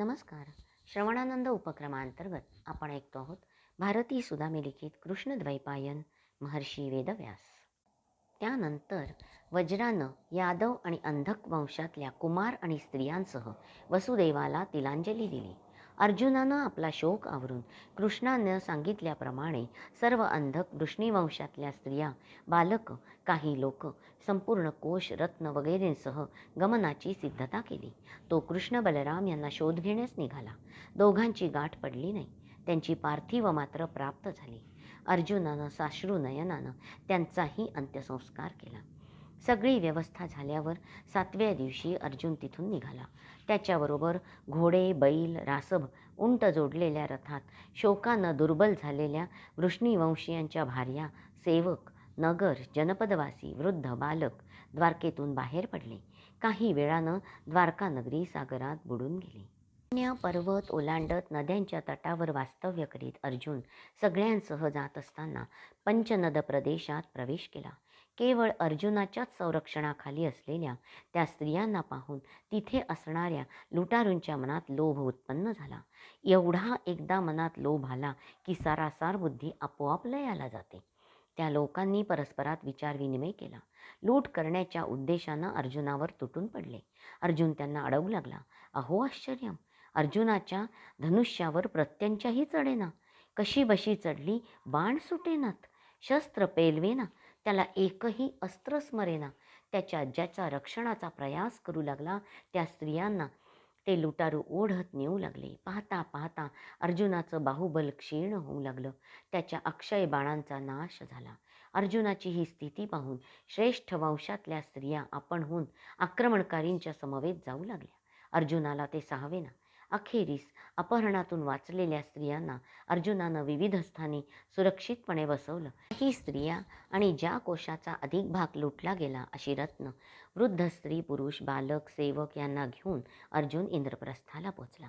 नमस्कार. श्रवणानंद उपक्रमांतर्गत आपण ऐकतो आहोत भारती सुदामी लिखित कृष्णद्वैपायन महर्षी वेदव्यास. त्यानंतर वज्रानं यादव आणि अंधक वंशातल्या कुमार आणि स्त्रियांसह वसुदेवाला तिलांजली दिली. अर्जुनानं आपला शोक आवरून कृष्णानं सांगितल्याप्रमाणे सर्व अंधक वृष्णीवंशातल्या स्त्रिया बालक काही लोक संपूर्ण कोश रत्न वगैरेंसह गमनाची सिद्धता केली. तो कृष्ण बलराम यांना शोध घेण्यास निघाला. दोघांची गाठ पडली नाही. त्यांची पार्थिव मात्र प्राप्त झाली. अर्जुनानं साश्रू नयनानं त्यांचाही अंत्यसंस्कार केला. सगळी व्यवस्था झाल्यावर सातव्या दिवशी अर्जुन तिथून निघाला. त्याच्याबरोबर घोडे बैल रासभ उंट जोडलेल्या रथात शोकानं दुर्बल झालेल्या वृष्णीवंशीयांच्या भार्या सेवक नगर जनपदवासी वृद्ध बालक द्वारकेतून बाहेर पडले. काही वेळानं द्वारका नगरी सागरात बुडून गेली. अन्य पर्वत ओलांडत नद्यांच्या तटावर वास्तव्य करीत अर्जुन सगळ्यांसह जात असताना पंचनद प्रदेशात प्रवेश केला. केवळ अर्जुनाच्याच संरक्षणाखाली असलेल्या त्या स्त्रियांना पाहून तिथे असणाऱ्या लुटारूंच्या मनात लोभ उत्पन्न झाला. एवढा एकदा मनात लोभ आला की सारासार बुद्धी आपोआप लयाला जाते. त्या लोकांनी परस्परात विचारविनिमय केला. लूट करण्याच्या उद्देशानं अर्जुनावर तुटून पडले. अर्जुन त्यांना अडवू लागला. अहो आश्चर्यम अर्जुनाच्या धनुष्यावर प्रत्यंच्याही चढेना. कशी बशी चढली बाण सुटेनात. शस्त्र पेलवेना. त्याला एकही अस्त्र स्मरेना त्याच्या ज्याचा रक्षणाचा प्रयास करू लागला. त्या स्त्रियांना ते लुटारू ओढत नेऊ लागले. पाहता पाहता अर्जुनाचं बाहुबल क्षीण होऊ लागलं. त्याच्या अक्षय बाणांचा नाश झाला. अर्जुनाची ही स्थिती पाहून श्रेष्ठ वंशातल्या स्त्रिया आपणहून आक्रमणकारींच्या समवेत जाऊ लागल्या. अर्जुनाला ते सहावेना अखेरीस अपहरणातून वाचलेल्या स्त्रियांना अर्जुनानं विविध स्थानी सुरक्षितपणे बसवलं. ही स्त्रिया आणि ज्या कोशाचा अधिक भाग लुटला गेला अशी रत्न वृद्ध स्त्री पुरुष बालक सेवक यांना घेऊन अर्जुन इंद्रप्रस्थाला पोचला.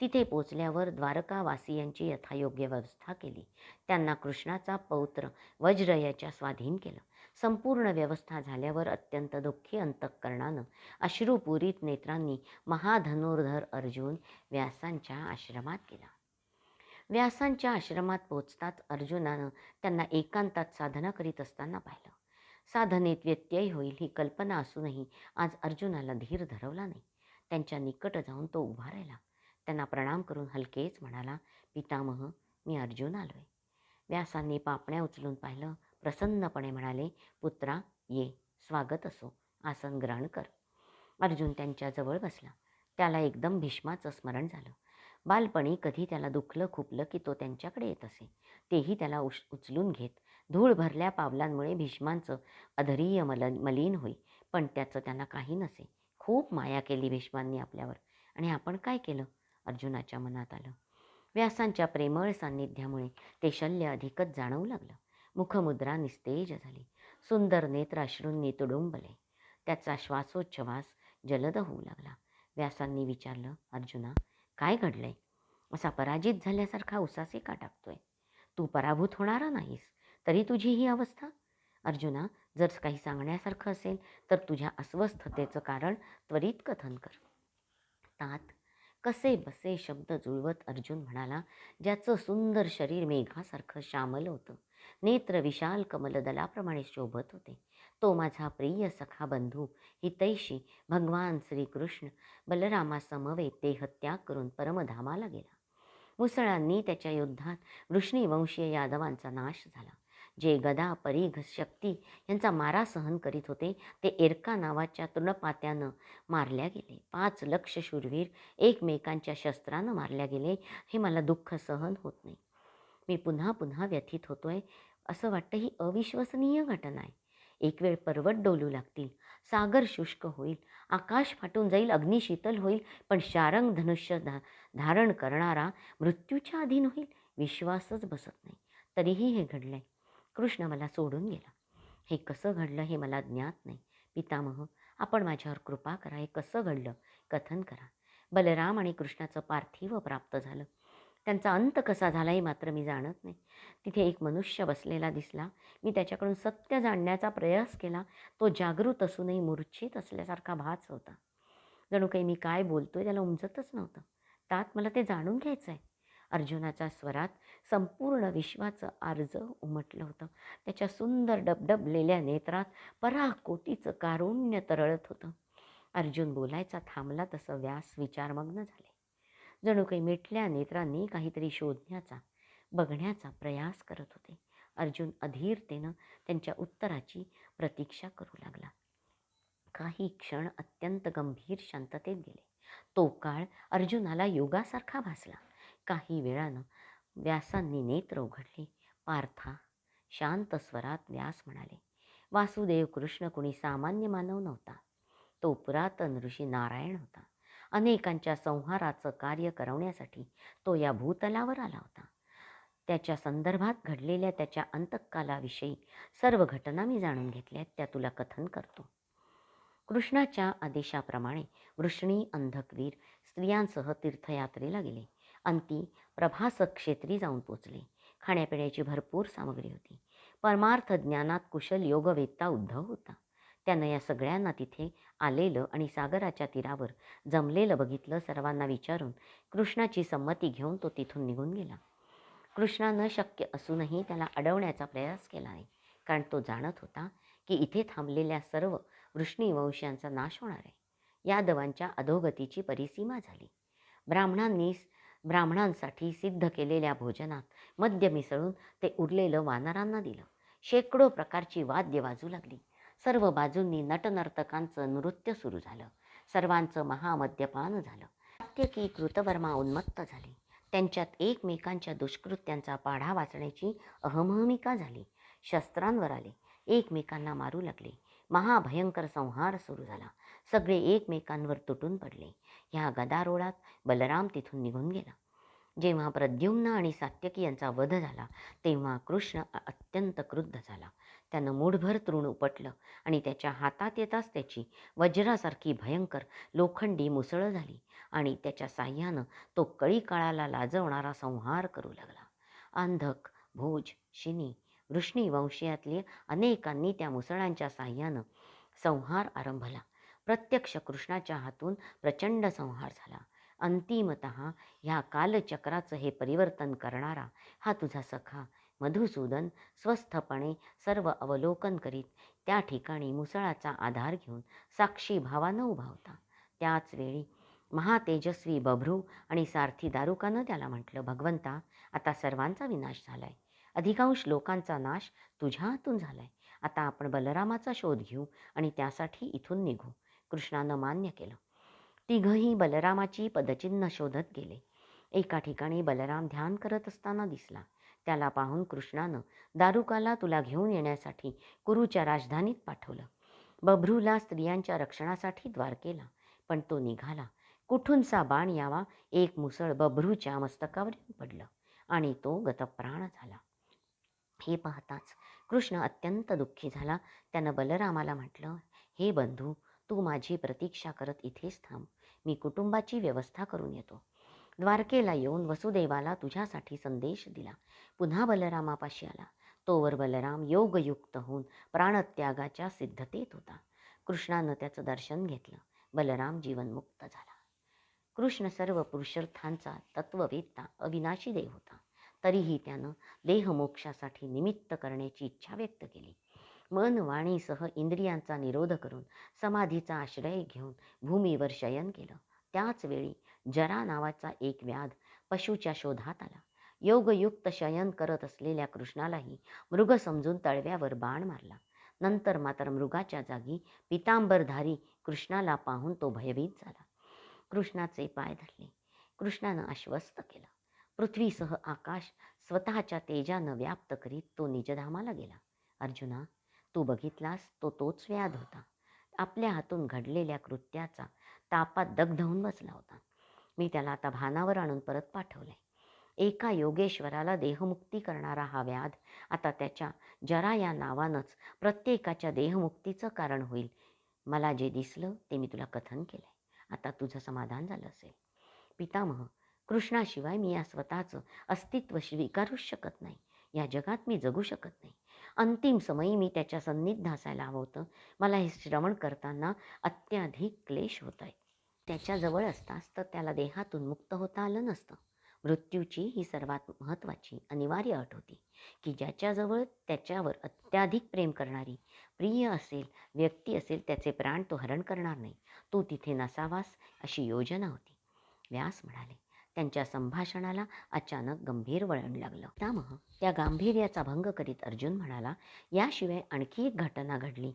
तिथे पोचल्यावर द्वारकावासियांची यथायोग्य व्यवस्था केली. त्यांना कृष्णाचा पौत्र वज्र याच्या स्वाधीन केलं. संपूर्ण व्यवस्था झाल्यावर अत्यंत दुःखी अंतःकरणानं अश्रुपूरित नेत्रांनी महाधनुर्धर अर्जुन व्यासांच्या आश्रमात गेला. व्यासांच्या आश्रमात पोचताच अर्जुनानं त्यांना एकांतात साधना करीत असताना पाहिलं. साधनेत व्यत्यय होईल ही कल्पना असूनही आज अर्जुनाला धीर धरवला नाही. त्यांच्या निकट जाऊन तो उभा राहिला. त्यांना प्रणाम करून हलकेच म्हणाला पितामह मी अर्जुन आलोय. व्यासांनी पापण्या उचलून पाहिलं. प्रसन्नपणे म्हणाले पुत्रा ये स्वागत असो आसन ग्रहण कर. अर्जुन त्यांच्याजवळ बसला. त्याला एकदम भीष्माचं स्मरण झालं. बालपणी कधी त्याला दुखलं खुपलं की तो त्यांच्याकडे येत असे. तेही त्याला उश उचलून घेत. धूळ भरल्या पावलांमुळे भीष्मांचं अधरीय मल मलिन होई. पण त्याचं त्यांना काही नसे. खूप माया केली भीष्मांनी आपल्यावर. आणि आपण काय केलं? अर्जुनाच्या मनात आलं. व्यासांच्या प्रेमळ सान्निध्यामुळे ते शल्य अधिकच जाणवू लागलं. मुखमुद्रा निस्तेज झाली. सुंदर नेत्र अश्रूंनी तुडुंबले. त्याचा श्वासोच्छवास जलद होऊ लागला. व्यासांनी विचारलं अर्जुना काय घडलंय? असा पराजित झाल्यासारखा उसासे का टाकतोय? तू पराभूत होणारा नाहीस तरी तुझी ही अवस्था? अर्जुना जर काही सांगण्यासारखं असेल तर तुझ्या अस्वस्थतेचं कारण त्वरित कथन कर. तात कसे बसे? शब्द जुळवत अर्जुन म्हणाला ज्याचं सुंदर शरीर मेघासारखं श्यामल होतं. नेत्र विशाल कमलदलाप्रमाणे शोभत होते. तो माझा प्रिय सखा बंधू हितैषी भगवान श्रीकृष्ण बलरामासमवेत देहत्याग करून परमधामाला गेला. मुसळांनी त्याच्या युद्धात वृष्णीवंशीय यादवांचा नाश झाला. जे गदा परीघ शक्ती यांचा मारा सहन करीत होते ते एरका नावाच्या तृणपात्यानं मारल्या गेले. पाच लक्ष शूरवीर एकमेकांच्या शस्त्रानं मारल्या गेले. हे मला दुःख सहन होत नाही. मी पुन्हा पुन्हा व्यथित होतोय असं वाटतं ही अविश्वसनीय घटना आहे. एक वेळ पर्वत डोलू लागतील सागर शुष्क होईल आकाश फाटून जाईल अग्निशीतल होईल पण शारंग धनुष्य धा धारण करणारा मृत्यूच्या अधीन होईल विश्वासच बसत नाही. तरीही हे घडलंय. कृष्ण मला सोडून गेला. हे कसं घडलं हे मला ज्ञात नाही. पितामह आपण माझ्यावर कृपा करा हे कसं घडलं? कथन करा. बलराम आणि कृष्णाचं पार्थिव प्राप्त झालं. त्यांचा अंत कसा झाला हे मात्र मी जाणत नाही. तिथे एक मनुष्य बसलेला दिसला. मी त्याच्याकडून सत्य जाणण्याचा प्रयास केला. तो जागृत असूनही मूर्छित असल्यासारखा भास होता. जणू काही मी काय बोलतोय त्याला उमजतच नव्हतं. त्यात मला ते जाणून घ्यायचं आहे अर्जुनाच्या स्वरात संपूर्ण विश्वाचं आर्ज उमटलं होतं. त्याच्या सुंदर डबडबलेल्या नेत्रात पराकोटीचं कारुण्य तरळत होतं. अर्जुन बोलायचा थांबला तसं व्यास विचारमग्न झाले. जणू काही मिटल्या नेत्रांनी काहीतरी शोधण्याचा बघण्याचा प्रयास करत होते. अर्जुन अधीरतेनं त्यांच्या उत्तराची प्रतीक्षा करू लागला. काही क्षण अत्यंत गंभीर शांततेत गेले. तो काळ अर्जुनाला योगासारखा भासला. काही वेळानं व्यासांनी नेत्र उघडले. पार्था शांत स्वरात व्यास म्हणाले वासुदेव कृष्ण कुणी सामान्य मानव नव्हता. तो पुरातन ऋषी नारायण होता. अनेकांच्या संहाराचं कार्य करवण्यासाठी तो या भूतलावर आला होता. त्याच्या संदर्भात घडलेल्या त्याच्या अंतकालाविषयी सर्व घटना मी जाणून घेतल्या त्या तुला कथन करतो. कृष्णाच्या आदेशाप्रमाणे वृष्णी अंधकवीर स्त्रियांसह तीर्थयात्रेला गेले. अंती प्रभास क्षेत्री जाऊन पोचले. खाण्यापिण्याची भरपूर सामग्री होती. परमार्थ ज्ञानात कुशल योगवेत्ता उद्धव होता. त्यानं या सगळ्यांना तिथे आलेलं आणि सागराच्या तीरावर जमलेलं बघितलं सर्वांना विचारून कृष्णाची संमती घेऊन तो तिथून निघून गेला. कृष्णानं शक्य असूनही त्याला अडवण्याचा प्रयास केला नाही कारण तो जाणत होता की इथे थांबलेल्या सर्व वृष्णीवंशांचा नाश होणार आहे. यादवांच्या अधोगतीची परिसीमा झाली. ब्राह्मणांनी ब्राह्मणांसाठी सिद्ध केलेल्या भोजनात मद्य मिसळून ते उरलेलं वानरांना दिलं. शेकडो प्रकारची वाद्य वाजू लागली. सर्व बाजूंनी नटनर्तकांचं नृत्य सुरू झालं. सर्वांचं महामद्यपान झालं. प्रत्येकी कृतवर्मा उन्मत्त झाली. त्यांच्यात एकमेकांच्या दुष्कृत्यांचा पाढा वाचण्याची अहमहमिका झाली. शस्त्रांवर आले. एकमेकांना मारू लागले. महाभयंकर संहार सुरू झाला. सगळे एकमेकांवर तुटून पडले. ह्या गदारोळात बलराम तिथून निघून गेला. जेव्हा प्रद्युम्न आणि सात्यकी यांचा वध झाला तेव्हा कृष्ण अत्यंत क्रुद्ध झाला. त्यानं मूठभर तृण उपटलं आणि त्याच्या हातात येताच त्याची वज्रासारखी भयंकर लोखंडी मुसळ झाली आणि त्याच्या साह्यानं तो कळी काळाला लाजवणारा संहार करू लागला. अंधक भोज शिनी वृष्णी वंशीयातले अनेकांनी त्या मुसळांच्या साह्यानं संहार आरंभला. प्रत्यक्ष कृष्णाच्या हातून प्रचंड संहार झाला. अंतिमत ह्या कालचक्राचं हे परिवर्तन करणारा हा तुझा सखा मधुसूदन स्वस्थपणे सर्व अवलोकन करीत त्या ठिकाणी मुसळाचा आधार घेऊन साक्षी भावानं उभा होता. त्याच वेळी महातेजस्वी बभ्रू आणि सारथी दारुकानं त्याला म्हटलं भगवंता आता सर्वांचा विनाश झालाय. अधिकांश लोकांचा नाश तुझ्या हातून झालाय. आता आपण बलरामाचा शोध घेऊ आणि त्यासाठी इथून निघू. कृष्णानं मान्य केलं. तिघही बलरामाची पदचिन्ह शोधत गेले. एका ठिकाणी बलराम ध्यान करत असताना दिसला. त्याला पाहून कृष्णानं दारुकाला तुला घेऊन येण्यासाठी कुरूच्या राजधानीत पाठवलं. बभ्रूला स्त्रियांच्या रक्षणासाठी द्वार केला पण तो निघाला. कुठूनचा बाण यावा एक मुसळ बभ्रूच्या मस्तकावर पडलं आणि तो गतप्राण झाला. हे पाहताच कृष्ण अत्यंत दुःखी झाला. त्यानं बलरामाला म्हटलं हे बंधू तू माझी प्रतीक्षा करत इथेच थांब. मी कुटुंबाची व्यवस्था करून येतो. द्वारकेला येऊन वसुदेवाला तुझ्यासाठी संदेश दिला. पुन्हा बलरामापाशी आला. तोवर बलराम योगयुक्त होऊन प्राणत्यागाच्या सिद्धतेत होता. कृष्णानं त्याचं दर्शन घेतलं. बलराम जीवनमुक्त झाला. कृष्ण सर्व पुरुषार्थांचा तत्ववेत्ता अविनाशी देव होता. तरीही त्यानं देहमोक्षासाठी निमित्त करण्याची इच्छा व्यक्त केली. मन वाणीसह इंद्रियांचा निरोध करून समाधीचा आश्रय घेऊन भूमीवर शयन केलं. त्याच वेळी जरा नावाचा एक व्याध पशूच्या शोधात आला. योगयुक्त शयन करत असलेल्या कृष्णालाही मृग समजून तळव्यावर बाण मारला. नंतर मात्र मृगाच्या जागी पितांबरधारी कृष्णाला पाहून तो भयभीत झाला. कृष्णाचे पाय धरले. कृष्णानं आश्वस्त केलं. पृथ्वीसह आकाश स्वतःच्या तेजानं व्याप्त करीत तो निजधामाला गेला. अर्जुना तू बघितलास तो तोच व्याध होता. आपल्या हातून घडलेल्या कृत्याचा तापात दग्ध होऊन बसला होता. मी त्याला आता भानावर आणून परत पाठवले एका योगेश्वराला देहमुक्ती करणारा हा व्याध आता त्याच्या जरा या नावानंच प्रत्येकाच्या देहमुक्तीचं कारण होईल. मला जे दिसलं ते मी तुला कथन केलं आता तुझं समाधान झालं असेल. पितामह कृष्णाशिवाय मी या स्वतःचं अस्तित्व स्वीकारूच शकत नाही. या जगात मी जगू शकत नाही. अंतिम समयी मी त्याच्या सन्निध असायला हवं होतं. मला हे श्रवण करताना अत्याधिक क्लेश होत आहे. त्याच्याजवळ असताच तर त्याला देहातून मुक्त होता आलं नसतं. मृत्यूची ही सर्वात महत्त्वाची अनिवार्य अट होती की ज्याच्याजवळ त्याच्यावर अत्याधिक प्रेम करणारी प्रिय असेल व्यक्ती असेल त्याचे प्राण तो हरण करणार नाही. तो तिथे नसावास अशी योजना होती. व्यास म्हणाले त्यांच्या संभाषणाला अचानक गंभीर वळण लागलं. त्यामुळं त्या गांभीर्याचा भंग करीत अर्जुन म्हणाला याशिवाय आणखी एक घटना घडली.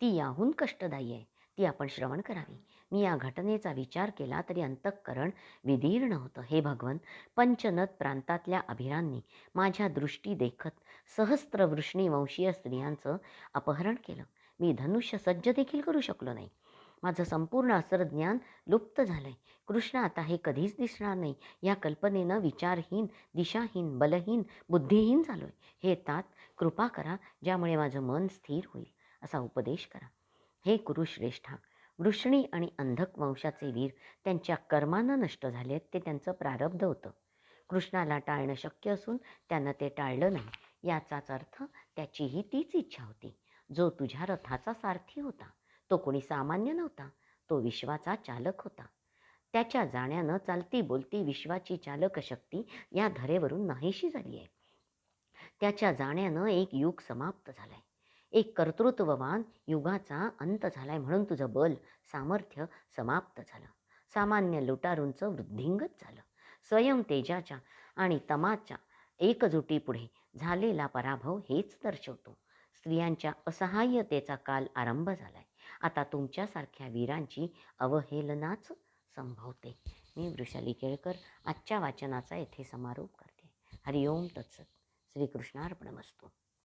ती याहून कष्टदायी आहे. ती आपण श्रवण करावी. मी या घटनेचा विचार केला तरी अंतःकरण विदीर्ण होतं हे भगवन. पंचनद प्रांतातल्या अभिरांनी माझ्या दृष्टी देखत सहस्त्रवृष्णी वंशीय स्त्रियांचं अपहरण केलं. मी धनुष्य सज्ज देखील करू शकलो नाही. माझं संपूर्ण असर ज्ञान लुप्त झालंय. कृष्ण आता हे कधीच दिसणार नाही. या कल्पनेनं विचारहीन दिशाहीन बलहीन बुद्धिहीन झालोय. हे तात कृपा करा ज्यामुळे माझं मन स्थिर होईल असा उपदेश करा. हे कुरुश्रेष्ठा वृष्णी आणि अंधक वंशाचे वीर त्यांच्या कर्मानं नष्ट झालेत ते त्यांचं प्रारब्ध होतं. कृष्णाला टाळणं शक्य असून त्यानं ते टाळलं नाही. याचाच अर्थ त्याचीही तीच इच्छा होती जो तुझ्या रथाचा सारथी होता. तो कोणी सामान्य नव्हता. तो विश्वाचा चालक होता. त्याच्या जाण्यानं चालती बोलती विश्वाची चालक शक्ती या धरेवरून नाहीशी झाली आहे. त्याच्या जाण्यानं एक युग समाप्त झालाय. एक कर्तृत्ववान युगाचा अंत झालाय म्हणून तुझं बल सामर्थ्य समाप्त झालं. सामान्य लुटारूंचं वृद्धिंगत झालं. स्वयं तेजाच्या आणि तमाच्या एकजुटीपुढे झालेला पराभव हेच दर्शवतो. स्त्रियांच्या असहाय्यतेचा काल आरंभ झालाय. आता तुमच्यासारख्या वीरांची अवहेलनाच संभवते. मी वृषाली केळकर आजच्या वाचनाचा येथे समारोप करते. हरिओम तत्सत. श्रीकृष्णार्पणमस्तू.